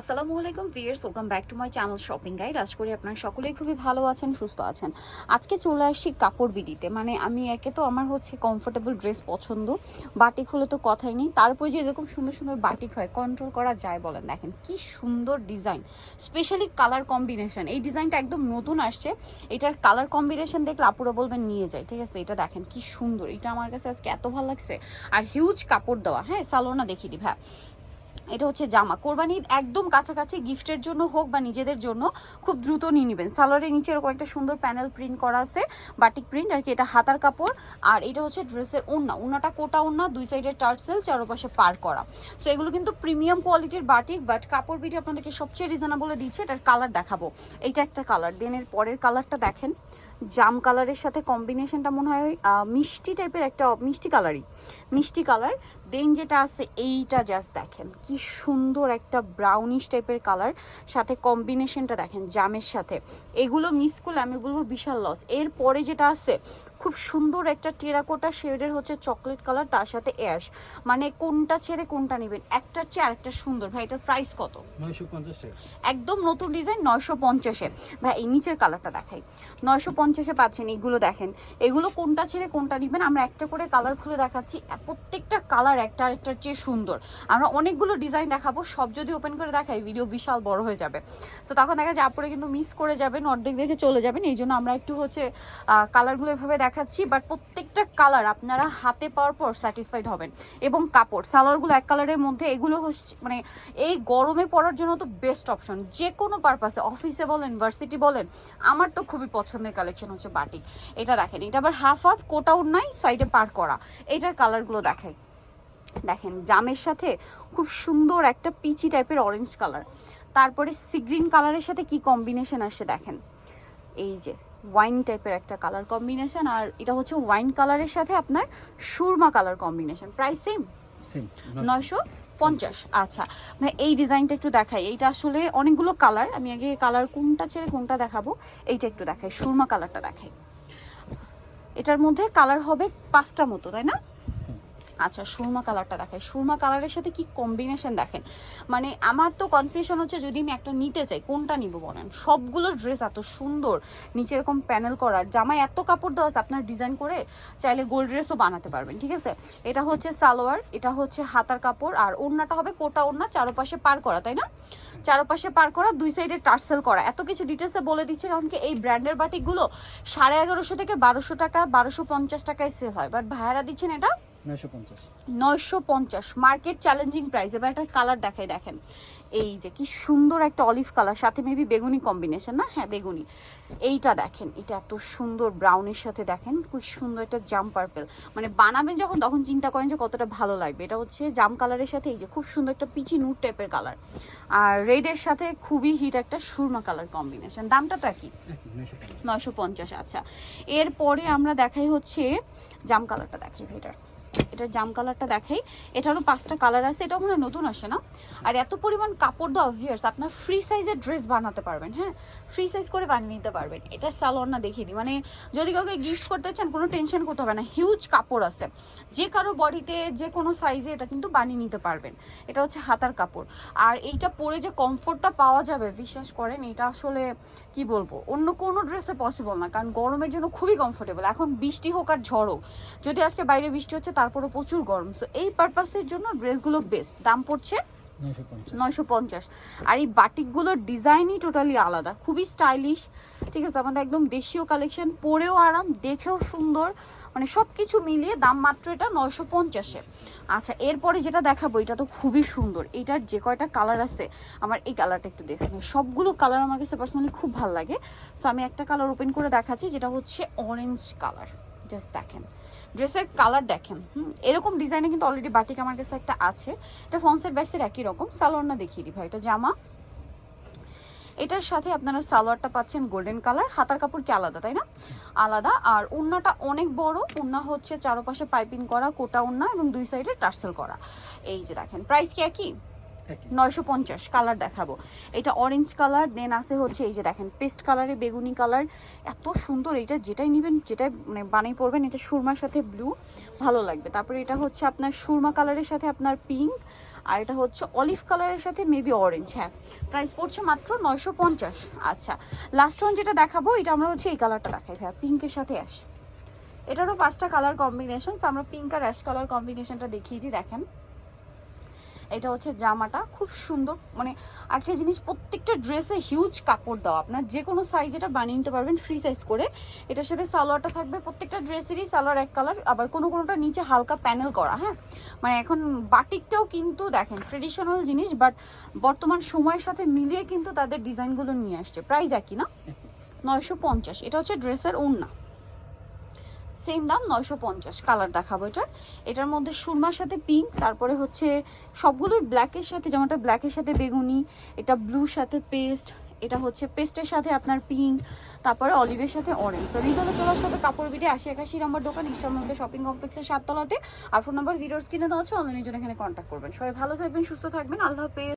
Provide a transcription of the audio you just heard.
আসসালামু আলাইকুম viewers welcome back to my channel shopping guide আশা করি আপনারা সকলেই খুবই ভালো আছেন, সুস্থ আছেন। আজকে চলে আসছি কাপড় বিডিতে মানে আমি একে তো আমার হচ্ছে কমফোর্টেবল ড্রেস পছন্দ, বাটিক হলে তো কথাই নেই। তারপরে যে এরকম সুন্দর সুন্দর বাটিক হয় কন্ট্রোল করা যায় বলেন। দেখেন কি সুন্দর ডিজাইন স্পেশালি কালার কম্বিনেশন এই ডিজাইনটা একদম নতুন আসছে। এটার কালার কম্বিনেশন দেখলে আপুরা বলবেন নিয়ে যায়, ঠিক আছে? এটা দেখেন কি সুন্দর। এটা আমার কাছে আজকে এত ভালো লাগছে। আর হিউজ কাপড় দেওয়া হ্যাঁ? সালোনা দেখিয়ে দিই হ্যাঁ এটা হচ্ছে জামা। কোরবানি একদম কাছাকাছি গিফটের জন্য হোক বা নিজেদের জন্য খুব দ্রুত নিয়ে নেবেন। সালোয়ারের নিচে এরকম একটা সুন্দর প্যানেল প্রিন্ট করা আছে, বাটিক প্রিন্ট, আর কি এটা হাতার কাপড়। আর এটা হচ্ছে ড্রেসের ওড়না। ওড়নাটা কোটা ওড়না, দুই সাইডের টার্সেল, চারপাশে পার করা। সো এগুলো কিন্তু প্রিমিয়াম কোয়ালিটির বাটিক বাট কাপড় বিটি আপনাদেরকে সবচেয়ে রিজনেবলে দিচ্ছে, এটার কালার দেখাবো। এইটা একটা কালার দেনের পরের কালারটা দেখেন। জাম কালারের সাথে কম্বিনেশনটা মনে হয় মিষ্টি টাইপের একটা, মিষ্টি কালারই মিষ্টি কালার দেন যেটা আছে এইটা জাস্ট দেখেন। কি সুন্দর একটা ব্রাউনিশ টাইপের কালার সাথে কম্বিনেশনটা দেখেন, জামের সাথে। এগুলো মিস করলে আমি বলব বিশাল লস এরপরে যেটা আছে খুব সুন্দর একটা টেরাকোটা শেডের হচ্ছে চকলেট কালার তার সাথে অ্যাশ। মানে কোনটা ছেড়ে কোনটা নেবেন? একটার চেয়ে আরেকটা সুন্দর। ভাই এটার প্রাইস কত? নয়শো পঞ্চাশ একদম নতুন ডিজাইন নয়শো পঞ্চাশে ভাই এই নিচের কালারটা দেখাই। নয়শো পঞ্চাশে পাচ্ছেন এগুলো দেখেন। এগুলো কোনটা ছেড়ে কোনটা নেবেন? আমরা একটা করে কালার খুলে দেখাচ্ছি। প্রত্যেকটা কালার একটা আরেকটার চেয়ে সুন্দর। আমরা অনেকগুলো ডিজাইন দেখাবো। সব যদি ওপেন করে দেখাই ভিডিও বিশাল বড় হয়ে যাবে। সো তখন দেখা যায় আপরে কিন্তু মিস করে যাবেন অর্ধেক দেখে চলে যাবেন। এই জন্য আমরা একটু হচ্ছে কালারগুলো এভাবে দেখাচ্ছি বাট প্রত্যেকটা কালার আপনারা হাতে পাওয়ার পর স্যাটিসফাইড হবেন। এবং কাপড়, সালোয়ারগুলো এক কালারের মধ্যে, এগুলো হচ্ছে মানে এই গরমে পরার জন্য তো বেস্ট অপশন যে কোনো পারপাসে অফিসে বলেন ভার্সিটি বলেন, আমার তো খুবই পছন্দের কালেকশন হচ্ছে বাটিক এটা দেখেন, এটা আবার হাফ হাফ কোটাও নাই সাইডে পার করা। এইটার কালারগুলো দেখাই। দেখেন, জামের সাথে খুব সুন্দর একটা পিচি টাইপের অরেঞ্জ কালার তারপরে সি গ্রিন কালারের সাথে কি কম্বিনেশন আসছে দেখেন। এই যে ওয়াইন টাইপের একটা কালার কম্বিনেশন আর এটা হচ্ছে ওয়াইন কালারের সাথে আপনার সুরমা কালার কম্বিনেশন প্রাইস সেম নয়শো পঞ্চাশ। আচ্ছা ভাই এই ডিজাইনটা একটু দেখাই। এইটা আসলে অনেকগুলো কালার আমি আগে কালার কোনটা ছেড়ে কোনটা দেখাবো। এইটা একটু দেখাই সুরমা কালারটা দেখাই। এটার মধ্যে কালার হবে পাঁচটা মতো তাই না? আচ্ছা সুরমা কালারটা দেখাই। সুরমা কালারের সাথে কি কম্বিনেশন দেখেন? মানে আমার তো কনফিউশন হচ্ছে যদি আমি একটা নিতে চাই, কোনটা নিব বলেন? সবগুলো ড্রেস এত সুন্দর, নিচে এরকম প্যানেল করার জামায় এত কাপড় দেওয়া আপনার ডিজাইন করে চাইলে গোল্ড ড্রেসও বানাতে পারবেন, ঠিক আছে? এটা হচ্ছে সালোয়ার, এটা হচ্ছে হাতার কাপড়, আর ওড়নাটা হবে কোটা ওড়না, চারপাশে পার করা, তাই না? চারপাশে পার করা, দুই সাইডে টার্সেল করা। এত কিছু ডিটেলসে বলে দিচ্ছে, কারণ কি এই ব্র্যান্ডের বাটিকগুলো সাড়ে এগারোশো থেকে বারোশো টাকা, বারোশো পঞ্চাশ টাকায় সেল হয়। বাট ভাইয়ারা দিচ্ছেন এটা নয়শো পঞ্চাশ। মার্কেট চ্যালেঞ্জিং প্রাইস এবার একটা কালার দেখাই দেখেন। এই যে কি সুন্দর একটা অলিভ কালার সাথে মেবি বেগুনি কম্বিনেশন না? হ্যাঁ বেগুনি। এইটা দেখেন এটা এত সুন্দর ব্রাউনের সাথে দেখেন খুব সুন্দর একটা জাম পার্পেল মানে বানাবেন যখন তখন চিন্তা করেন যে কতটা ভালো লাগবে। এটা হচ্ছে জাম কালারের সাথে এই যে খুব সুন্দর একটা পিচি নুট টাইপের কালার আর রেডের সাথে খুবই হিট একটা সুরমা কালার কম্বিনেশন দামটা তো একই। নয়শো পঞ্চাশ। আচ্ছা। এরপরে আমরা দেখাই হচ্ছে জাম কালারটা দেখাই এটার। এটার জাম কালারটা দেখাই। এটারও পাঁচটা কালার আছে, এটাও মনে নতুন আসে না? আর এত পরিমাণ কাপড় দেওয়া ভিয়ার্স আপনার ফ্রি সাইজের ড্রেস বানাতে পারবেন হ্যাঁ? ফ্রি সাইজ করে বানিয়ে নিতে পারবেন। এটা সালোয়ার না, দেখিয়ে দিই। মানে যদি কাউকে গিফট করতে চান, কোনো টেনশন করতে হবে না। হিউজ কাপড় আছে। যে কারও বডিতে যে কোনো সাইজে এটা কিন্তু বানিয়ে নিতে পারবেন। এটা হচ্ছে হাতার কাপড়। আর এইটা পরে যে কমফোর্টটা পাওয়া যাবে, বিশ্বাস করেন, এটা আসলে কি বলব? অন্য কোনো ড্রেসে পসিবল না। কারণ গরমের জন্য খুবই কমফোর্টেবল এখন বৃষ্টি হোক আর ঝড় হোক। যদি আজকে বাইরে বৃষ্টি হচ্ছে, তারপরে প্রচুর গরম। সো এই পারপাসের জন্য ড্রেসগুলো বেস্ট দাম পড়ছে নয়শো পঞ্চাশ। আর এই বাটিকগুলোর ডিজাইনই টোটালি আলাদা। খুবই স্টাইলিশ ঠিক আছে আমাদের একদম দেশীয় কালেকশন পরেও আরাম দেখেও সুন্দর। মানে সব কিছু মিলিয়ে দাম মাত্র এটা নয়শো পঞ্চাশে। আচ্ছা এরপরে যেটা দেখাবো এটা তো খুবই সুন্দর। এটার যে কয়টা কালার আছে আমার এই কালারটা একটু দেখে নিন। সবগুলো কালার আমার কাছে পার্সোনালি খুব ভালো লাগে। সো আমি একটা কালার ওপেন করে দেখাচ্ছি যেটা হচ্ছে অরেঞ্জ কালার জাস্ট দেখেন। ড্রেসের কালার দেখেন, হুম, এরকম ডিজাইনে কিন্তু অলরেডি বাটিক আমার কাছে একটা আছে। এটা ফন্সের ব্যাক্সের একই রকম, সালোয়ার না দেখিয়ে দিই ভাই, এটা জামা। এটার সাথে আপনারা সালোয়ারটা পাচ্ছেন গোল্ডেন কালার হাতার কাপড় কি আলাদা, তাই না? আলাদা, আর ওড়নাটা অনেক বড় ওড়না হচ্ছে চারপাশে পাইপিং করা, কোটা ওড়না এবং দুই সাইডে টার্সেল করা। এই যে দেখেন প্রাইস কি একই? নয়শো পঞ্চাশ কালার দেখাবো। এটা অরেঞ্জ কালার দেন আছে হচ্ছে এই যে দেখেন পেস্ট কালারে বেগুনি কালার এত সুন্দর, এটা যেটাই নেবেন, যেটাই মানে বানিয়ে পড়বেন এটা সুরমার সাথে ব্লু ভালো লাগবে। তারপরে এটা হচ্ছে আপনার সুরমা কালারের সাথে আপনার পিঙ্ক আর এটা হচ্ছে অলিভ কালারের সাথে মেবি অরেঞ্জ হ্যাঁ। প্রাইস পড়ছে মাত্র নয়শো পঞ্চাশ। আচ্ছা লাস্ট ওয়ান যেটা দেখাবো, এটা আমরা হচ্ছে এই কালারটা দেখাই, ভাইয়া পিঙ্কের সাথে অ্যাশ এটারও পাঁচটা কালার কম্বিনেশন আমরা পিঙ্ক আর অ্যাশ কালার কম্বিনেশনটা দেখিয়ে দিই, দেখেন। এটা হচ্ছে জামাটা, খুব সুন্দর মানে একটা জিনিস, প্রত্যেকটা ড্রেসে হিউজ কাপড় দেওয়া। আপনার যে কোনো সাইজ এটা বানিয়ে নিতে পারবেন ফ্রি সাইজ করে। এটার সাথে সালোয়ারটা থাকবে, প্রত্যেকটা ড্রেসেরই সালোয়ার এক কালার আবার কোনো কোনোটা নিচে হালকা প্যানেল করা হ্যাঁ? মানে এখন বাটিকটাও কিন্তু দেখেন ট্রেডিশনাল জিনিস বাট বর্তমান সময়ের সাথে মিলিয়ে কিন্তু তাদের ডিজাইনগুলো নিয়ে আসছে। প্রাইস একই না? নয়শো পঞ্চাশ। এটা হচ্ছে ড্রেসের ওড়না। সেম দাম, নয়শো পঞ্চাশ কালার দেখাবো এটার। এটার মধ্যে সুরমার সাথে পিঙ্ক তারপরে হচ্ছে সবগুলোই ব্ল্যাকের সাথে, যেমনটা ব্ল্যাকের সাথে বেগুনি, এটা ব্লুর সাথে পেস্ট এটা হচ্ছে পেস্টের সাথে আপনার পিঙ্ক তারপরে অলিভের সাথে অরেঞ্জ তো রিদলে চলে আসতে হবে কাপড় বিটে, আশি একাশি নম্বর দোকান ইসলামকে শপিং কমপ্লেক্সের সাততলাতে। আর ফোন নম্বর ভিডিওস কিনে দেওয়া আছে অনলাইনের জন্য এখানে কন্ট্যাক্ট করবেন। সবাই ভালো থাকবেন, সুস্থ থাকবেন, আল্লাহ হাফেজ।